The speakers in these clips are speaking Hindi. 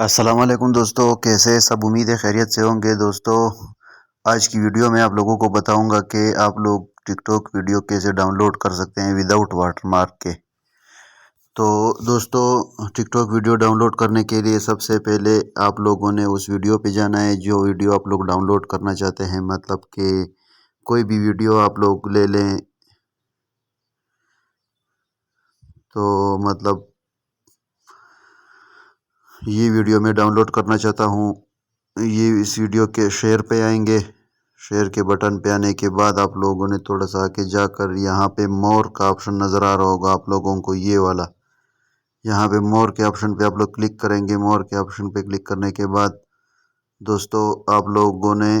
असलम दोस्तों, कैसे सब उम्मीद है खैरियत से होंगे। दोस्तों, आज की वीडियो में आप लोगों को बताऊँगा कि आप लोग टिकटॉक वीडियो कैसे डाउनलोड कर सकते हैं विदाउट वाटरमार्क के। तो दोस्तों, टिकटॉक वीडियो डाउनलोड करने के लिए सबसे पहले आप लोगों ने उस वीडियो पे जाना है। जो वीडियो आप लोग डाउनलोड करना चाहते हैं मतलब कि कोई भी वीडियो आप लोग ले लें। तो मतलब ये वीडियो मैं डाउनलोड करना चाहता हूँ। ये इस वीडियो के शेयर पे आएँगे। शेयर के बटन पे आने के बाद आप लोगों ने थोड़ा सा आके जाकर यहाँ पे मोर का ऑप्शन नज़र आ रहा होगा आप लोगों को ये वाला। यहाँ पे मोर के ऑप्शन पे आप लोग क्लिक करेंगे। मोर के ऑप्शन पे क्लिक करने के बाद दोस्तों आप लोगों ने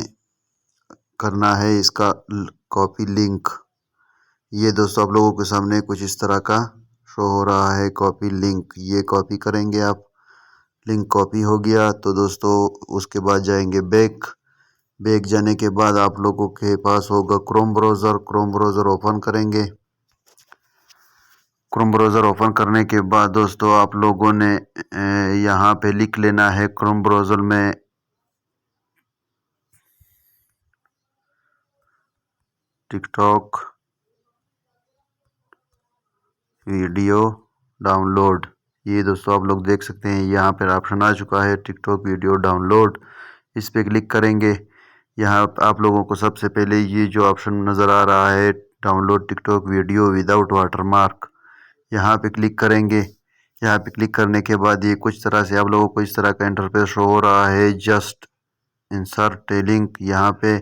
करना है इसका कॉपी लिंक। ये दोस्तों आप लोगों के सामने कुछ इस तरह का शो हो रहा है कॉपी लिंक। ये कॉपी करेंगे आप। लिंक कॉपी हो गया। तो दोस्तों, उसके बाद जाएँगे बैक। बैक जाने के बाद आप लोगों के पास होगा Chrome browser Chrome browser open करेंगे। क्रोम ब्राउज़र ओपन करने के बाद दोस्तों, आप लोगों ने यहाँ पे लिख लेना है क्रोम ब्राउज़र में टिकटॉक वीडियो डाउनलोड ये दोस्तों आप लोग देख सकते हैं, यहाँ पर ऑप्शन आ चुका है टिकटॉक वीडियो डाउनलोड। इस पर क्लिक करेंगे। यहाँ आप लोगों को सबसे पहले ये जो ऑप्शन नज़र आ रहा है, download TikTok video without watermark, यहाँ पे क्लिक करेंगे। यहाँ पे क्लिक करने के बाद ये कुछ तरह से आप लोगों को इस तरह का इंटरफेस शो हो रहा है जस्ट इंसर्ट लिंक यहाँ पे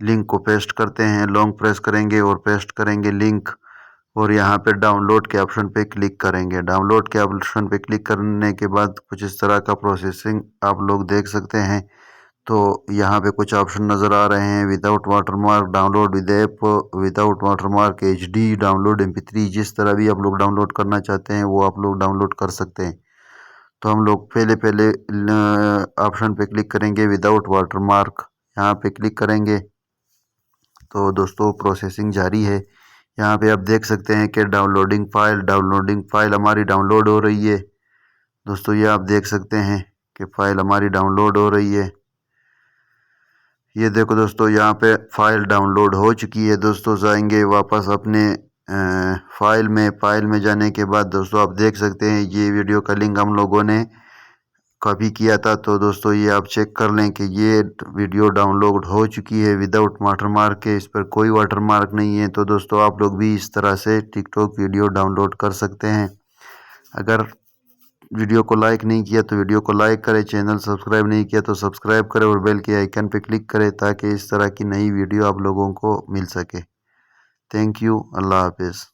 लिंक को पेस्ट करते हैं लॉन्ग प्रेस करेंगे और पेस्ट करेंगे लिंक और यहाँ पे डाउनलोड के ऑप्शन पे क्लिक करेंगे। डाउनलोड के ऑप्शन पे क्लिक करने के बाद कुछ इस तरह का प्रोसेसिंग आप लोग देख सकते हैं। तो यहाँ पे कुछ ऑप्शन नज़र आ रहे हैं। Without watermark download with app without watermark H D download M जिस तरह भी आप लोग डाउनलोड करना चाहते हैं, वो आप लोग डाउनलोड कर सकते हैं। तो हम लोग पहले पहले ऑप्शन पे क्लिक करेंगे। विदाउट वाटरमार्क यहाँ पे क्लिक करेंगे। तो दोस्तों प्रोसेसिंग जारी है। यहाँ पे आप देख सकते हैं कि डाउनलोडिंग फ़ाइल डाउनलोडिंग फ़ाइल हमारी डाउनलोड हो रही है। दोस्तों, ये आप देख सकते हैं कि फ़ाइल हमारी डाउनलोड हो रही है। ये देखो दोस्तों, यहाँ पे फ़ाइल डाउनलोड हो चुकी है। दोस्तों, जाएँगे वापस अपने फ़ाइल में फ़ाइल में जाने के बाद दोस्तों, आप देख सकते हैं ये वीडियो का लिंक हम लोगों ने कॉपी किया था तो दोस्तों ये आप चेक कर लें कि ये वीडियो डाउनलोड हो चुकी है विदाउट वाटरमार्क के, इस पर कोई वाटरमार्क नहीं है। तो दोस्तों आप लोग भी इस तरह से टिकटॉक वीडियो डाउनलोड कर सकते हैं। अगर वीडियो को लाइक नहीं किया तो वीडियो को लाइक करें, चैनल सब्सक्राइब नहीं किया तो सब्सक्राइब करें और बेल के आइकन पर क्लिक करें ताकि इस तरह की नई वीडियो आप लोगों को मिल सके। थैंक यू, अल्लाह हाफिज़।